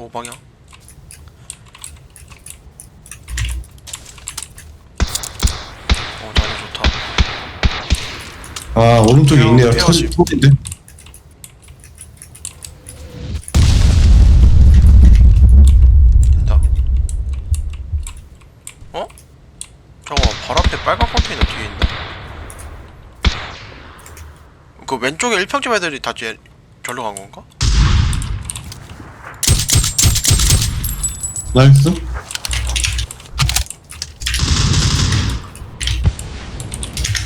오방향 어 자리 좋다 아 오른쪽에 헤어- 있네요 헤어짐. 선- 선인데 된다 어? 잠깐만 발 앞에 빨간 컨테이너 뒤에 있나? 그 왼쪽에 1평집 애들이 다 쟤, 절로 간 건가? 나이스.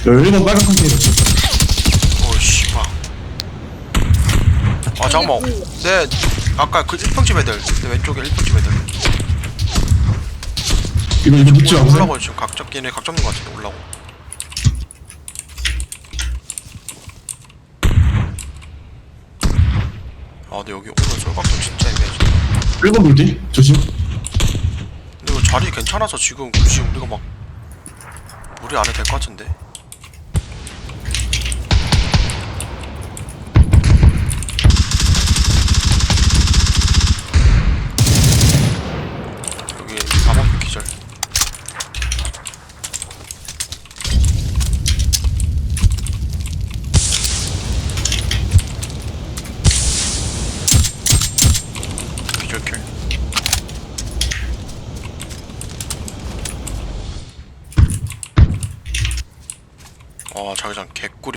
열리는 빨간 컨테이너 어이 씨발 아 잠깐만. 내 아까 그 1평집 애들 내 왼쪽에 1평집 애들. 이거 이거 묻지 올라- 않으세요? 올라가요 지금 각 잡기는 각 잡는 것 같은데 올라고. 아 근데 여기 오늘 쏠각도 진짜 애매하지. 1번 물디 조심 자리 괜찮아서 지금 굳이 우리가 막 무리 안 해도 될 것 같은데 여기 4번 기절 기절킬 와 자기장 개꿀이